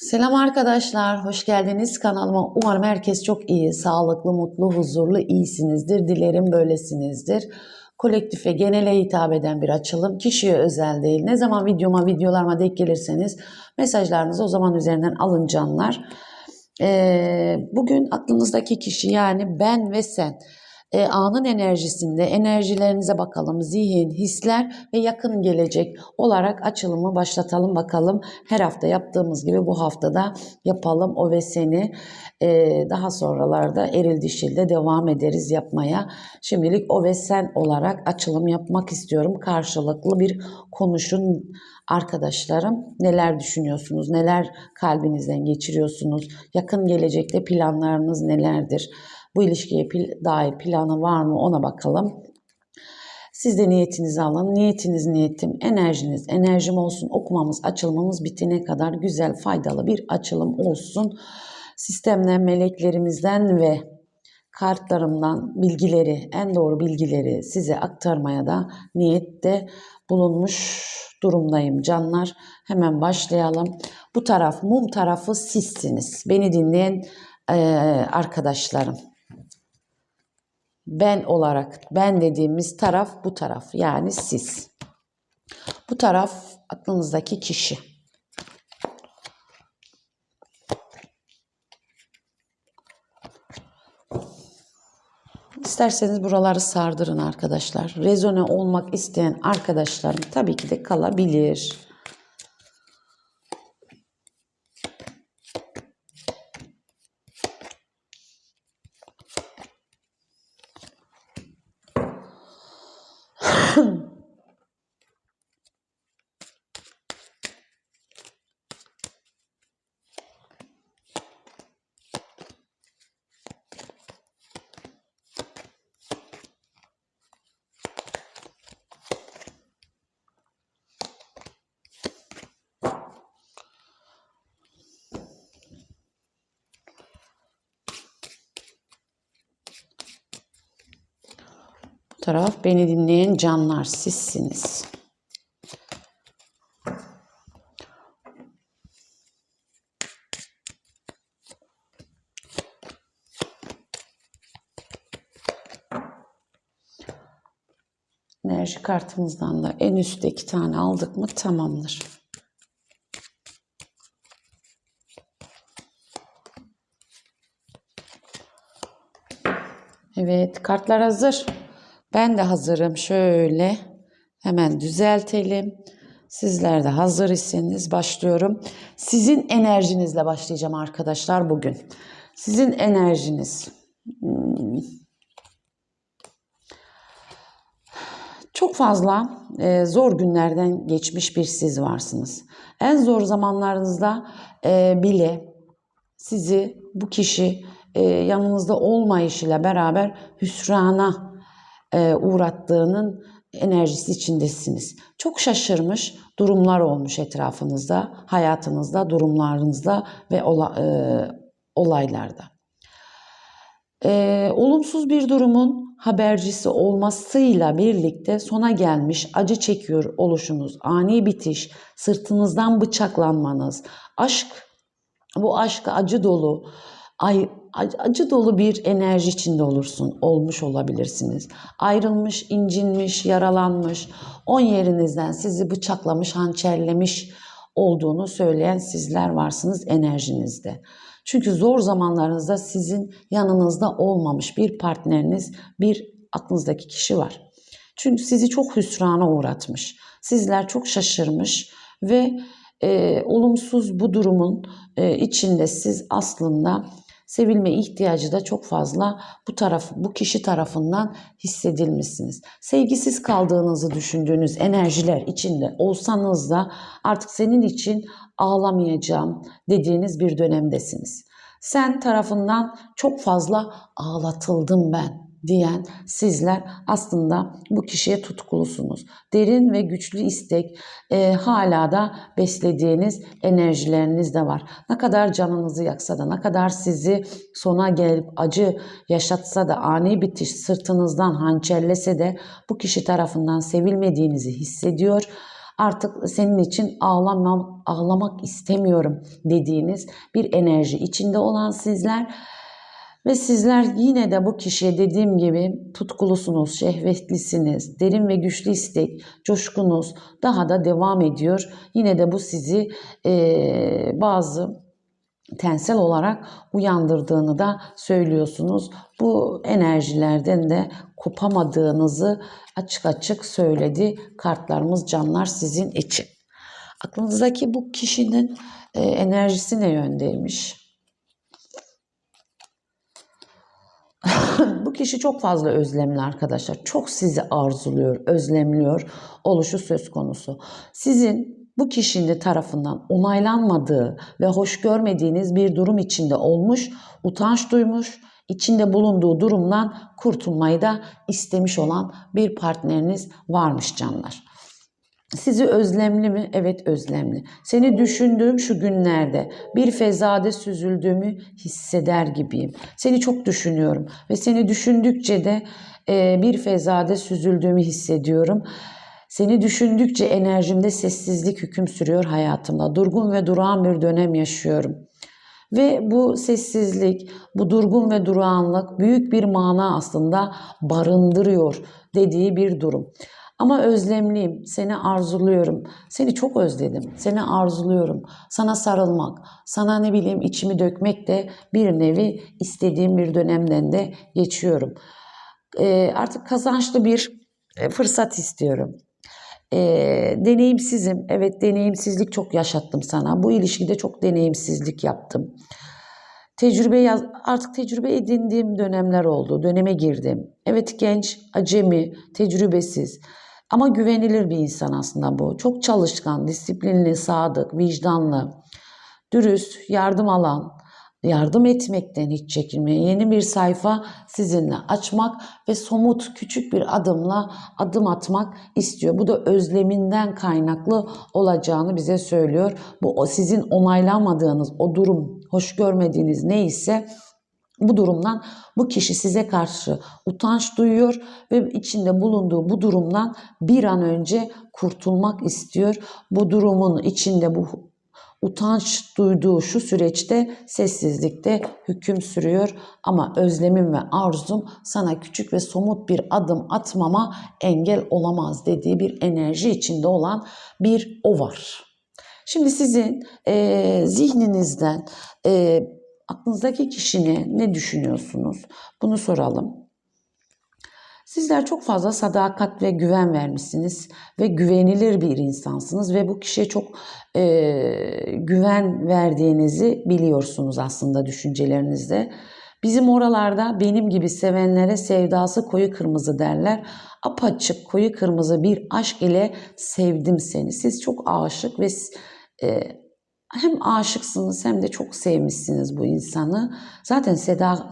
Selam arkadaşlar, hoş geldiniz kanalıma. Umarım herkes çok iyi, sağlıklı, mutlu, huzurlu, iyisinizdir. Dilerim böylesinizdir. Kolektife, genele hitap eden bir açılım. Kişiye özel değil. Ne zaman videoma, videolarıma denk gelirseniz mesajlarınızı o zaman üzerinden alın canlar. Ee, bugün aklınızdaki kişi yani ben ve sen. Ee, anın enerjisinde enerjilerinize bakalım. Zihin, hisler ve yakın gelecek olarak açılımı başlatalım bakalım. Her hafta yaptığımız gibi bu haftada yapalım o ve seni. Ee, daha sonralarda eril dişilde devam ederiz yapmaya. Şimdilik o ve sen olarak açılım yapmak istiyorum. Karşılıklı bir konuşun arkadaşlarım. Neler düşünüyorsunuz? Neler kalbinizden geçiriyorsunuz? Yakın gelecekte planlarınız nelerdir? Bu ilişkiye pil- dair planı var mı ona bakalım. Siz de niyetinizi alın. Niyetiniz niyetim, enerjiniz enerjim olsun. Okumamız, açılmamız bitene kadar güzel, faydalı bir açılım olsun. Sistemden, meleklerimizden ve kartlarımdan bilgileri, en doğru bilgileri size aktarmaya da niyette bulunmuş durumdayım canlar. Hemen başlayalım. Bu taraf, mum tarafı sizsiniz. Beni dinleyen eee, arkadaşlarım ben olarak ben dediğimiz taraf bu taraf yani siz. Bu taraf aklınızdaki kişi. İsterseniz buraları sardırın arkadaşlar. Rezone olmak isteyen arkadaşlarım tabii ki de kalabilir. Taraf beni dinleyen canlar sizsiniz. Enerji kartımızdan da en üstte iki tane aldık mı tamamdır. Evet, kartlar hazır. Ben de hazırım. Şöyle hemen düzeltelim. Sizler de hazır iseniz başlıyorum. Sizin enerjinizle başlayacağım arkadaşlar bugün. Sizin enerjiniz. Çok fazla e, zor günlerden geçmiş bir siz varsınız. En zor zamanlarınızda e, bile sizi bu kişi e, yanınızda olmayışıyla beraber hüsrana uğrattığının enerjisi içindesiniz. Çok şaşırmış durumlar olmuş etrafınızda, hayatınızda, durumlarınızda ve e, olaylarda. E, olumsuz bir durumun habercisi olmasıyla birlikte sona gelmiş acı çekiyor oluşunuz, ani bitiş, sırtınızdan bıçaklanmanız, aşk, bu aşk acı dolu, ay, acı dolu bir enerji içinde olursun, olmuş olabilirsiniz. Ayrılmış, incinmiş, yaralanmış, on yerinizden sizi bıçaklamış, hançerlemiş olduğunu söyleyen sizler varsınız enerjinizde. Çünkü zor zamanlarınızda sizin yanınızda olmamış bir partneriniz, bir aklınızdaki kişi var. Çünkü sizi çok hüsrana uğratmış. Sizler çok şaşırmış ve e, olumsuz bu durumun e, içinde siz aslında sevilme ihtiyacı da çok fazla bu taraf bu kişi tarafından hissedilmişsiniz. Sevgisiz kaldığınızı düşündüğünüz enerjiler içinde olsanız da artık senin için ağlamayacağım dediğiniz bir dönemdesiniz. Sen tarafından çok fazla ağlatıldım ben diyen sizler aslında bu kişiye tutkulusunuz. Derin ve güçlü istek e, hala da beslediğiniz enerjileriniz de var. Ne kadar canınızı yaksa da ne kadar sizi sona gelip acı yaşatsa da ani bitiş sırtınızdan hançerlese de bu kişi tarafından sevilmediğinizi hissediyor. artık senin için ağlamam, ağlamak istemiyorum dediğiniz bir enerji içinde olan sizler ve sizler yine de bu kişiye dediğim gibi tutkulusunuz, şehvetlisiniz, derin ve güçlü istek, coşkunuz daha da devam ediyor. Yine de bu sizi eee, bazı tensel olarak uyandırdığını da söylüyorsunuz. Bu enerjilerden de kopamadığınızı açık açık söyledi kartlarımız canlar sizin için. Aklınızdaki bu kişinin e, enerjisi ne yöndeymiş? bu kişi çok fazla özlemli arkadaşlar. Çok sizi arzuluyor, özlemliyor oluşu söz konusu. Sizin bu kişinin tarafından onaylanmadığı ve hoş görmediğiniz bir durum içinde olmuş, utanç duymuş, içinde bulunduğu durumdan kurtulmayı da istemiş olan bir partneriniz varmış canlar. Sizi özlemli mi? Evet özlemli. Seni düşündüğüm şu günlerde bir fezade süzüldüğümü hisseder gibiyim. Seni çok düşünüyorum ve seni düşündükçe de e, bir fezade süzüldüğümü hissediyorum. Seni düşündükçe enerjimde sessizlik hüküm sürüyor hayatımda. Durgun ve durağan bir dönem yaşıyorum. Ve bu sessizlik, bu durgun ve durağanlık büyük bir mana aslında barındırıyor dediği bir durum. Ama özlemliyim, seni arzuluyorum, seni çok özledim, seni arzuluyorum. Sana sarılmak, sana ne bileyim içimi dökmek de bir nevi istediğim bir dönemden de geçiyorum. Ee, artık kazançlı bir e, fırsat istiyorum. E, deneyimsizim. Evet deneyimsizlik çok yaşattım sana. Bu ilişkide çok deneyimsizlik yaptım. Tecrübe yaz, artık tecrübe edindiğim dönemler oldu. Döneme girdim. Evet genç, acemi, tecrübesiz. Ama güvenilir bir insan aslında bu. Çok çalışkan, disiplinli, sadık, vicdanlı, dürüst, yardım alan, yardım etmekten hiç çekinmeyen yeni bir sayfa sizinle açmak ve somut küçük bir adımla adım atmak istiyor. Bu da özleminden kaynaklı olacağını bize söylüyor. Bu sizin onaylamadığınız o durum, hoş görmediğiniz neyse bu durumdan bu kişi size karşı utanç duyuyor ve içinde bulunduğu bu durumdan bir an önce kurtulmak istiyor. Bu durumun içinde bu utanç duyduğu şu süreçte sessizlikte hüküm sürüyor ama özlemim ve arzum sana küçük ve somut bir adım atmama engel olamaz dediği bir enerji içinde olan bir o var. Şimdi sizin e, zihninizden e, aklınızdaki kişine ne düşünüyorsunuz? Bunu soralım. Sizler çok fazla sadakat ve güven vermişsiniz ve güvenilir bir insansınız ve bu kişiye çok e, güven verdiğinizi biliyorsunuz aslında düşüncelerinizde. Bizim oralarda benim gibi sevenlere sevdası koyu kırmızı derler. Apaçık koyu kırmızı bir aşk ile sevdim seni. Siz çok aşık ve e, hem aşıksınız hem de çok sevmişsiniz bu insanı. Zaten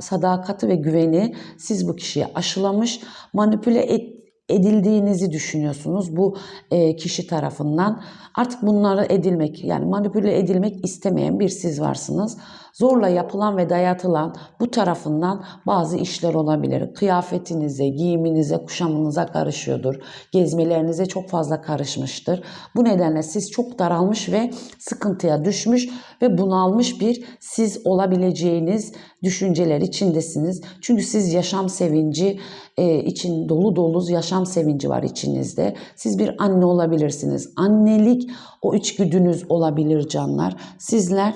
sadakati ve güveni siz bu kişiye aşılamış, manipüle et, edildiğinizi düşünüyorsunuz bu e, kişi tarafından. Artık bunları edilmek yani manipüle edilmek istemeyen bir siz varsınız. Zorla yapılan ve dayatılan bu tarafından bazı işler olabilir. Kıyafetinize, giyiminize, kuşamınıza karışıyordur. Gezmelerinize çok fazla karışmıştır. Bu nedenle siz çok daralmış ve sıkıntıya düşmüş ve bunalmış bir siz olabileceğiniz düşünceler içindesiniz. Çünkü siz yaşam sevinci e, için dolu dolu yaşam sevinci var içinizde. Siz bir anne olabilirsiniz. Annelik o içgüdünüz olabilir canlar. Sizler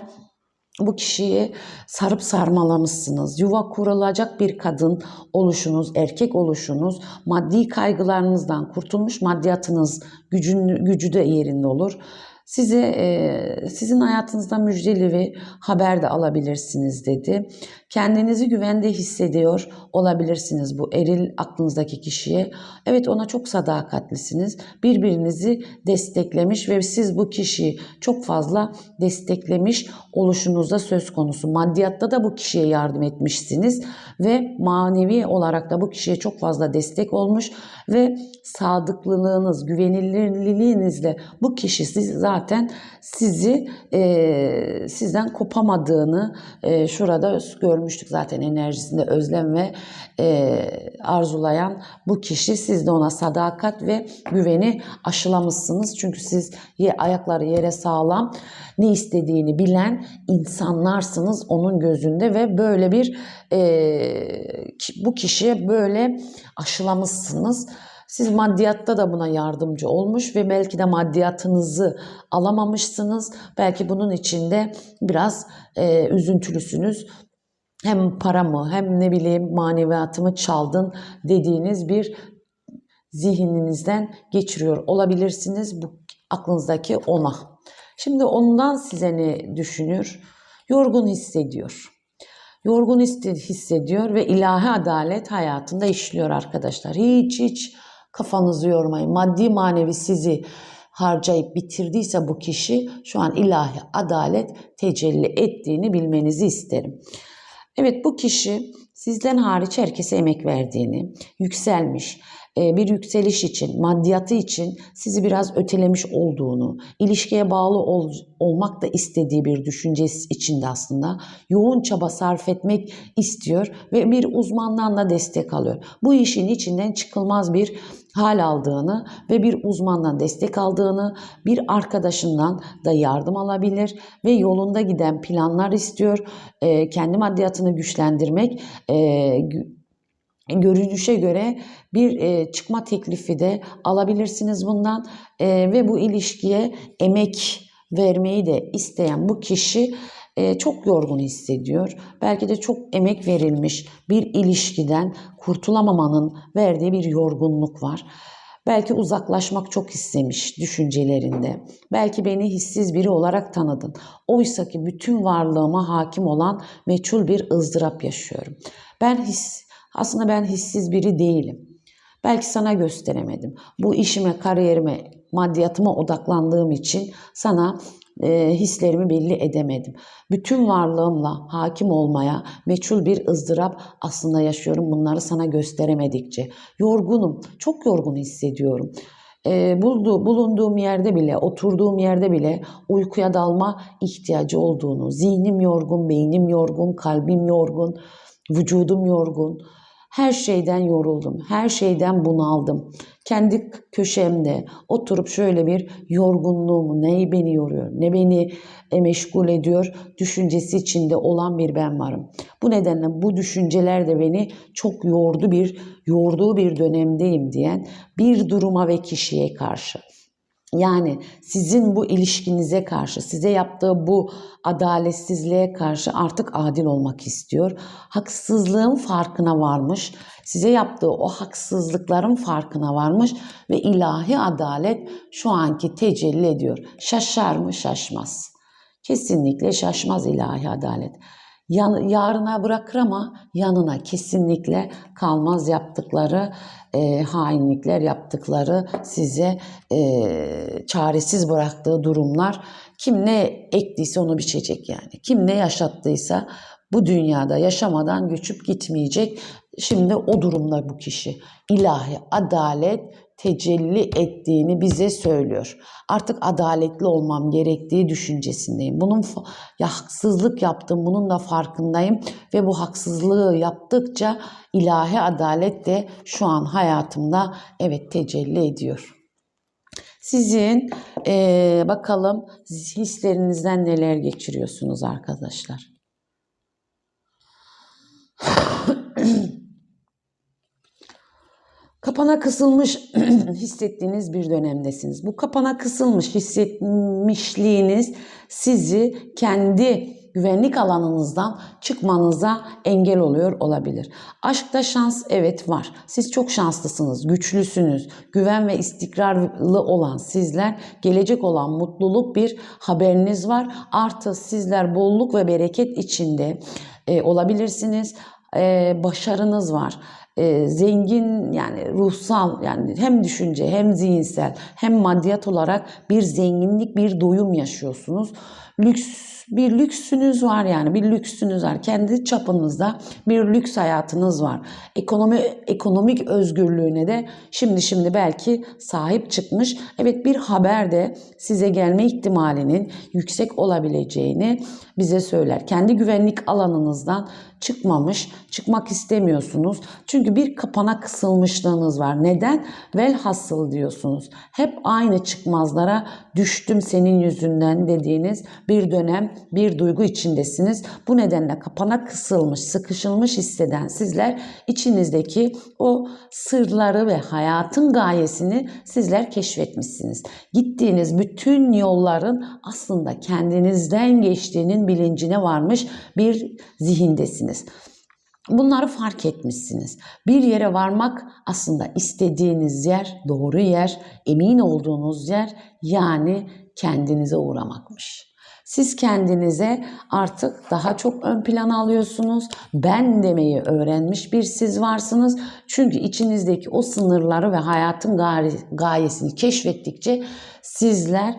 bu kişiyi sarıp sarmalamışsınız. Yuva kurulacak bir kadın oluşunuz, erkek oluşunuz, maddi kaygılarınızdan kurtulmuş maddiyatınız gücün, gücü de yerinde olur. Size e, sizin hayatınızda müjdeli ve haber de alabilirsiniz dedi. Kendinizi güvende hissediyor olabilirsiniz bu eril aklınızdaki kişiye. Evet ona çok sadakatlisiniz. Birbirinizi desteklemiş ve siz bu kişiyi çok fazla desteklemiş oluşunuzda söz konusu. Maddiyatta da bu kişiye yardım etmişsiniz ve manevi olarak da bu kişiye çok fazla destek olmuş ve sadıklılığınız, güvenilirliğinizle bu kişi siz zaten sizi e, sizden kopamadığını e, şurada görmüş görmüştük zaten enerjisinde özlem ve e, arzulayan bu kişi. Siz de ona sadakat ve güveni aşılamışsınız. Çünkü siz ye, ayakları yere sağlam, ne istediğini bilen insanlarsınız onun gözünde ve böyle bir e, bu kişiye böyle aşılamışsınız. Siz maddiyatta da buna yardımcı olmuş ve belki de maddiyatınızı alamamışsınız. Belki bunun içinde biraz e, üzüntülüsünüz. Hem paramı hem ne bileyim maneviyatımı çaldın dediğiniz bir zihninizden geçiriyor olabilirsiniz bu aklınızdaki ona. Şimdi ondan size ne düşünür? Yorgun hissediyor. Yorgun hisse- hissediyor ve ilahi adalet hayatında işliyor arkadaşlar. Hiç hiç kafanızı yormayın. Maddi manevi sizi harcayıp bitirdiyse bu kişi şu an ilahi adalet tecelli ettiğini bilmenizi isterim. Evet bu kişi sizden hariç herkese emek verdiğini, yükselmiş, bir yükseliş için, maddiyatı için sizi biraz ötelemiş olduğunu, ilişkiye bağlı ol- olmak da istediği bir düşüncesi içinde aslında yoğun çaba sarf etmek istiyor ve bir uzmandan da destek alıyor. Bu işin içinden çıkılmaz bir hal aldığını ve bir uzmandan destek aldığını, bir arkadaşından da yardım alabilir ve yolunda giden planlar istiyor. E, kendi maddiyatını güçlendirmek, e, görünüşe göre bir e, çıkma teklifi de alabilirsiniz bundan E, ve bu ilişkiye emek vermeyi de isteyen bu kişi e, çok yorgun hissediyor. Belki de çok emek verilmiş bir ilişkiden kurtulamamanın verdiği bir yorgunluk var. Belki uzaklaşmak çok istemiş düşüncelerinde. Belki beni hissiz biri olarak tanıdın. Oysa ki bütün varlığıma hakim olan meçhul bir ızdırap yaşıyorum. Ben his, aslında ben hissiz biri değilim. Belki sana gösteremedim. Bu işime, kariyerime, maddiyatıma odaklandığım için sana e, hislerimi belli edemedim. Bütün varlığımla hakim olmaya meçhul bir ızdırap aslında yaşıyorum bunları sana gösteremedikçe. Yorgunum, çok yorgun hissediyorum. E, buldu, bulunduğum yerde bile, oturduğum yerde bile uykuya dalma ihtiyacı olduğunu, zihnim yorgun, beynim yorgun, kalbim yorgun, vücudum yorgun. Her şeyden yoruldum, her şeyden bunaldım. Kendi köşemde oturup şöyle bir yorgunluğumu, neyi beni yoruyor, ne beni e, meşgul ediyor düşüncesi içinde olan bir ben varım. Bu nedenle bu düşünceler de beni çok yordu bir, yorduğu bir dönemdeyim diyen bir duruma ve kişiye karşı. Yani sizin bu ilişkinize karşı, size yaptığı bu adaletsizliğe karşı artık adil olmak istiyor. Haksızlığın farkına varmış. Size yaptığı o haksızlıkların farkına varmış ve ilahi adalet şu anki tecelli ediyor. Şaşar mı? Şaşmaz. Kesinlikle şaşmaz ilahi adalet. Yan, yarına bırakır ama yanına kesinlikle kalmaz yaptıkları e, hainlikler yaptıkları size e, çaresiz bıraktığı durumlar kim ne ektiyse onu biçecek yani. Kim ne yaşattıysa bu dünyada yaşamadan göçüp gitmeyecek. Şimdi o durumda bu kişi. İlahi adalet tecelli ettiğini bize söylüyor. Artık adaletli olmam gerektiği düşüncesindeyim. Bunun ya haksızlık yaptım, bunun da farkındayım ve bu haksızlığı yaptıkça ilahi adalet de şu an hayatımda evet tecelli ediyor. Sizin eee, bakalım hislerinizden neler geçiriyorsunuz arkadaşlar. Kapana kısılmış hissettiğiniz bir dönemdesiniz. Bu kapana kısılmış hissetmişliğiniz sizi kendi güvenlik alanınızdan çıkmanıza engel oluyor olabilir. Aşkta şans evet var. Siz çok şanslısınız, güçlüsünüz. Güven ve istikrarlı olan sizler gelecek olan mutluluk bir haberiniz var. Artı sizler bolluk ve bereket içinde e, olabilirsiniz. E, başarınız var e, zengin yani ruhsal yani hem düşünce hem zihinsel hem maddiyat olarak bir zenginlik bir doyum yaşıyorsunuz. Lüks bir lüksünüz var yani bir lüksünüz var. Kendi çapınızda bir lüks hayatınız var. Ekonomi ekonomik özgürlüğüne de şimdi şimdi belki sahip çıkmış. Evet bir haber de size gelme ihtimalinin yüksek olabileceğini bize söyler. Kendi güvenlik alanınızdan çıkmamış, çıkmak istemiyorsunuz. Çünkü bir kapana kısılmışlığınız var. Neden? Velhasıl diyorsunuz. Hep aynı çıkmazlara düştüm senin yüzünden dediğiniz bir dönem, bir duygu içindesiniz. Bu nedenle kapana kısılmış, sıkışılmış hisseden sizler içinizdeki o sırları ve hayatın gayesini sizler keşfetmişsiniz. Gittiğiniz bütün yolların aslında kendinizden geçtiğinin bilincine varmış bir zihindesiniz. Bunları fark etmişsiniz. Bir yere varmak aslında istediğiniz yer, doğru yer, emin olduğunuz yer yani kendinize uğramakmış. Siz kendinize artık daha çok ön plana alıyorsunuz. Ben demeyi öğrenmiş bir siz varsınız. Çünkü içinizdeki o sınırları ve hayatın gayesini keşfettikçe sizler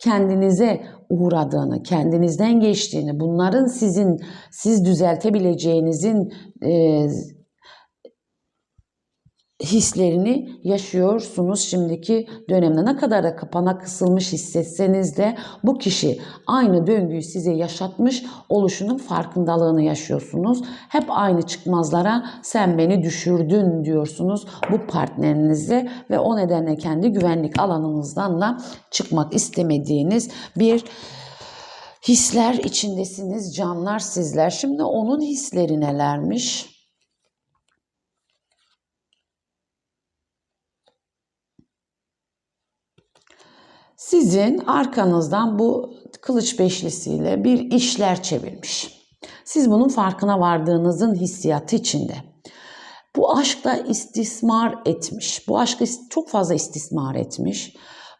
kendinize uğradığını, kendinizden geçtiğini, bunların sizin siz düzeltebileceğinizin e, hislerini yaşıyorsunuz şimdiki dönemde. Ne kadar da kapana kısılmış hissetseniz de bu kişi aynı döngüyü size yaşatmış oluşunun farkındalığını yaşıyorsunuz. Hep aynı çıkmazlara sen beni düşürdün diyorsunuz bu partnerinize ve o nedenle kendi güvenlik alanınızdan da çıkmak istemediğiniz bir hisler içindesiniz canlar sizler. Şimdi onun hisleri nelermiş? Sizin arkanızdan bu kılıç beşlisiyle bir işler çevirmiş. Siz bunun farkına vardığınızın hissiyatı içinde. Bu aşkta istismar etmiş. Bu aşkı çok fazla istismar etmiş.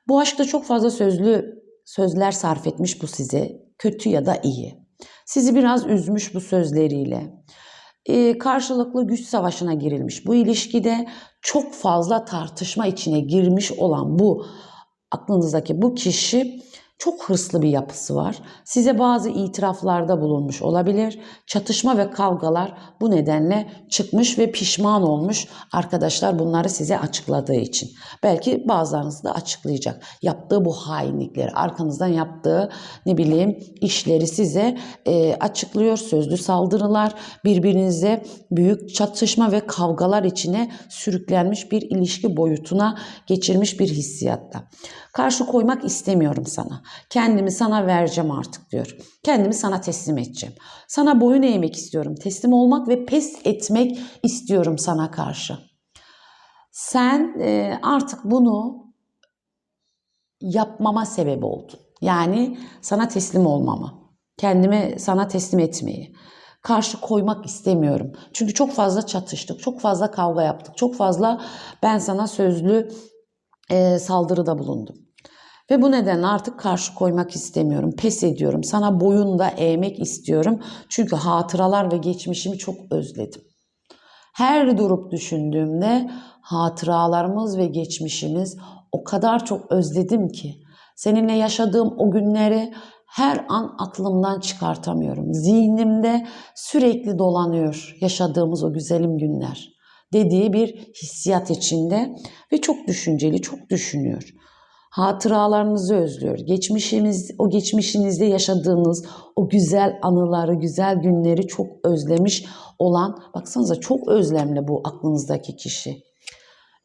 Bu aşkta çok fazla sözlü sözler sarf etmiş bu size. Kötü ya da iyi. Sizi biraz üzmüş bu sözleriyle. Ee, karşılıklı güç savaşına girilmiş. Bu ilişkide çok fazla tartışma içine girmiş olan bu aklınızdaki bu kişi çok hırslı bir yapısı var. Size bazı itiraflarda bulunmuş olabilir. Çatışma ve kavgalar bu nedenle çıkmış ve pişman olmuş arkadaşlar bunları size açıkladığı için. Belki bazılarınız da açıklayacak. Yaptığı bu hainlikleri, arkanızdan yaptığı ne bileyim işleri size e, açıklıyor. Sözlü saldırılar, birbirinize büyük çatışma ve kavgalar içine sürüklenmiş bir ilişki boyutuna geçirmiş bir hissiyatta. Karşı koymak istemiyorum sana. Kendimi sana vereceğim artık diyor. Kendimi sana teslim edeceğim. Sana boyun eğmek istiyorum. Teslim olmak ve pes etmek istiyorum sana karşı. Sen e, artık bunu yapmama sebep oldun. Yani sana teslim olmama. Kendimi sana teslim etmeyi karşı koymak istemiyorum. Çünkü çok fazla çatıştık, çok fazla kavga yaptık, çok fazla ben sana sözlü e, saldırıda bulundum. Ve bu nedenle artık karşı koymak istemiyorum. Pes ediyorum. Sana boyun da eğmek istiyorum. Çünkü hatıralar ve geçmişimi çok özledim. Her durup düşündüğümde hatıralarımız ve geçmişimiz o kadar çok özledim ki seninle yaşadığım o günleri her an aklımdan çıkartamıyorum. Zihnimde sürekli dolanıyor yaşadığımız o güzelim günler dediği bir hissiyat içinde ve çok düşünceli, çok düşünüyor. Hatıralarınızı özlüyor. Geçmişiniz, o geçmişinizde yaşadığınız o güzel anıları, güzel günleri çok özlemiş olan, baksanıza çok özlemli bu aklınızdaki kişi.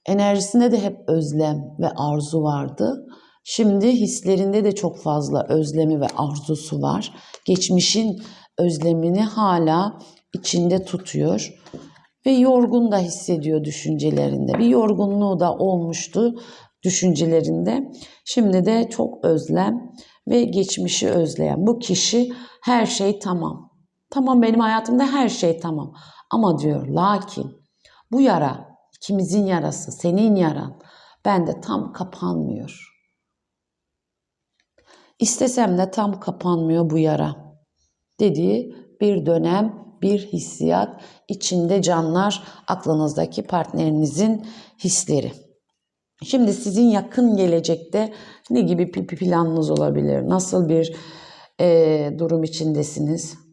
Enerjisinde de hep özlem ve arzu vardı. Şimdi hislerinde de çok fazla özlemi ve arzusu var. Geçmişin özlemini hala içinde tutuyor ve yorgun da hissediyor düşüncelerinde. Bir yorgunluğu da olmuştu düşüncelerinde. Şimdi de çok özlem ve geçmişi özleyen bu kişi her şey tamam. Tamam benim hayatımda her şey tamam. Ama diyor lakin bu yara ikimizin yarası, senin yaran bende tam kapanmıyor. İstesem de tam kapanmıyor bu yara dediği bir dönem, bir hissiyat içinde canlar aklınızdaki partnerinizin hisleri. Şimdi sizin yakın gelecekte ne gibi planınız olabilir? Nasıl bir e, durum içindesiniz.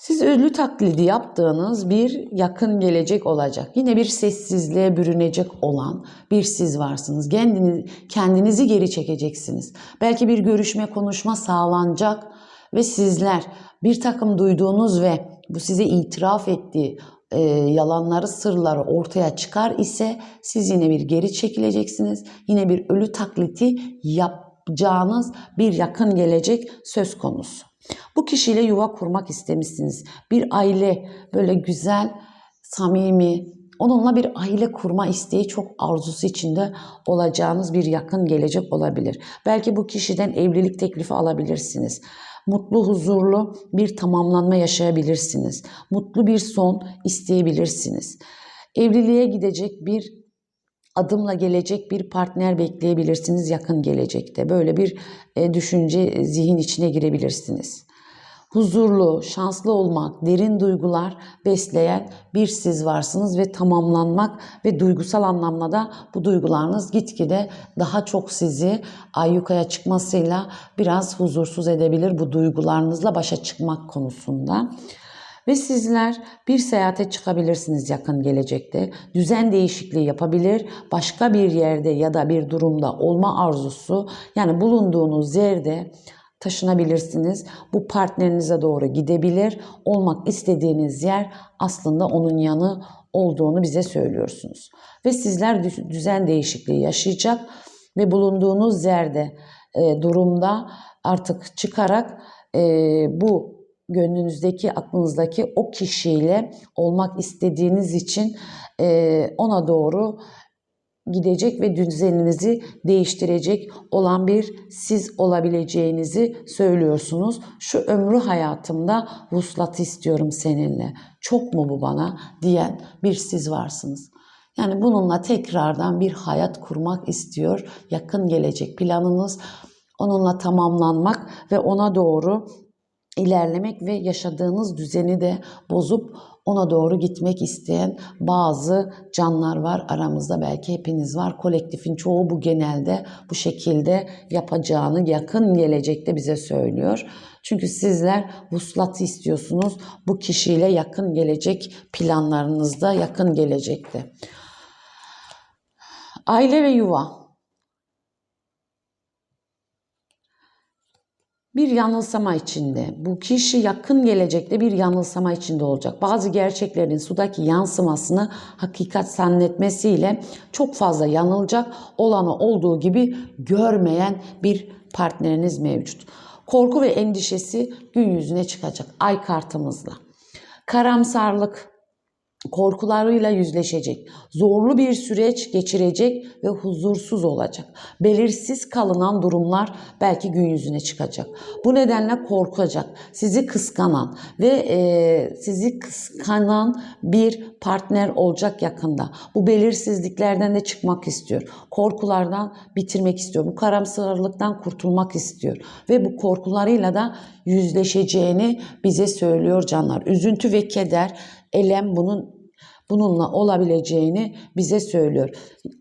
Siz ölü taklidi yaptığınız bir yakın gelecek olacak. Yine bir sessizliğe bürünecek olan bir siz varsınız. Kendiniz, kendinizi geri çekeceksiniz. Belki bir görüşme, konuşma sağlanacak ve sizler bir takım duyduğunuz ve bu size itiraf ettiği e, yalanları, sırları ortaya çıkar ise siz yine bir geri çekileceksiniz. Yine bir ölü taklidi yapacağınız bir yakın gelecek söz konusu. Bu kişiyle yuva kurmak istemişsiniz. Bir aile böyle güzel, samimi, onunla bir aile kurma isteği çok arzusu içinde olacağınız bir yakın gelecek olabilir. Belki bu kişiden evlilik teklifi alabilirsiniz. Mutlu, huzurlu bir tamamlanma yaşayabilirsiniz. Mutlu bir son isteyebilirsiniz. Evliliğe gidecek bir adımla gelecek bir partner bekleyebilirsiniz yakın gelecekte. Böyle bir e, düşünce, zihin içine girebilirsiniz. Huzurlu, şanslı olmak, derin duygular besleyen bir siz varsınız ve tamamlanmak ve duygusal anlamda da bu duygularınız gitgide daha çok sizi ayyukaya çıkmasıyla biraz huzursuz edebilir bu duygularınızla başa çıkmak konusunda. Ve sizler bir seyahate çıkabilirsiniz yakın gelecekte. Düzen değişikliği yapabilir, başka bir yerde ya da bir durumda olma arzusu yani bulunduğunuz yerde taşınabilirsiniz. Bu partnerinize doğru gidebilir. Olmak istediğiniz yer aslında onun yanı olduğunu bize söylüyorsunuz. Ve sizler düzen değişikliği yaşayacak ve bulunduğunuz yerde e, durumda artık çıkarak e, bu gönlünüzdeki, aklınızdaki o kişiyle olmak istediğiniz için e, ona doğru gidecek ve düzeninizi değiştirecek olan bir siz olabileceğinizi söylüyorsunuz. Şu ömrü hayatımda vuslat istiyorum seninle. Çok mu bu bana diyen bir siz varsınız. Yani bununla tekrardan bir hayat kurmak istiyor. Yakın gelecek planınız onunla tamamlanmak ve ona doğru ilerlemek ve yaşadığınız düzeni de bozup ona doğru gitmek isteyen bazı canlar var aramızda belki hepiniz var. Kolektifin çoğu bu genelde bu şekilde yapacağını yakın gelecekte bize söylüyor. Çünkü sizler vuslatı istiyorsunuz bu kişiyle yakın gelecek planlarınızda yakın gelecekte. Aile ve yuva bir yanılsama içinde. Bu kişi yakın gelecekte bir yanılsama içinde olacak. Bazı gerçeklerin sudaki yansımasını hakikat zannetmesiyle çok fazla yanılacak. Olanı olduğu gibi görmeyen bir partneriniz mevcut. Korku ve endişesi gün yüzüne çıkacak ay kartımızla. Karamsarlık, korkularıyla yüzleşecek. Zorlu bir süreç geçirecek ve huzursuz olacak. Belirsiz kalınan durumlar belki gün yüzüne çıkacak. Bu nedenle korkacak. Sizi kıskanan ve e, sizi kıskanan bir partner olacak yakında. Bu belirsizliklerden de çıkmak istiyor. Korkulardan bitirmek istiyor. Bu karamsarlıktan kurtulmak istiyor. Ve bu korkularıyla da yüzleşeceğini bize söylüyor canlar. Üzüntü ve keder elem bunun bununla olabileceğini bize söylüyor.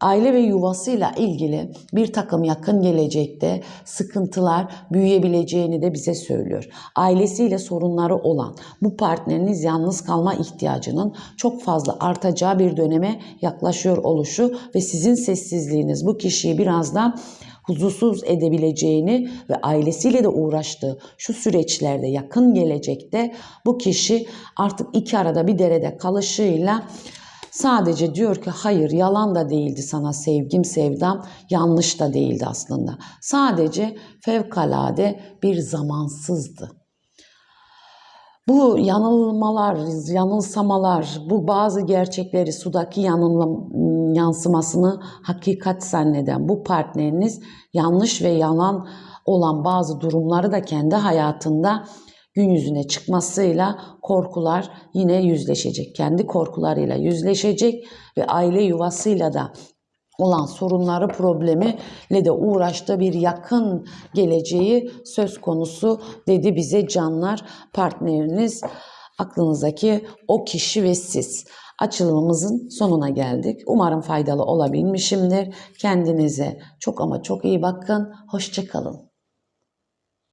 Aile ve yuvasıyla ilgili bir takım yakın gelecekte sıkıntılar büyüyebileceğini de bize söylüyor. Ailesiyle sorunları olan bu partneriniz yalnız kalma ihtiyacının çok fazla artacağı bir döneme yaklaşıyor oluşu ve sizin sessizliğiniz bu kişiyi biraz da huzursuz edebileceğini ve ailesiyle de uğraştığı şu süreçlerde yakın gelecekte bu kişi artık iki arada bir derede kalışıyla Sadece diyor ki hayır yalan da değildi sana sevgim sevdam yanlış da değildi aslında. Sadece fevkalade bir zamansızdı. Bu yanılmalar, yanılsamalar, bu bazı gerçekleri sudaki yanılma, yansımasını hakikat zanneden bu partneriniz yanlış ve yalan olan bazı durumları da kendi hayatında gün yüzüne çıkmasıyla korkular yine yüzleşecek. Kendi korkularıyla yüzleşecek ve aile yuvasıyla da olan sorunları, problemiyle de uğraştığı bir yakın geleceği söz konusu dedi bize canlar partneriniz aklınızdaki o kişi ve siz. Açılımımızın sonuna geldik. Umarım faydalı olabilmişimdir. Kendinize çok ama çok iyi bakın. Hoşçakalın.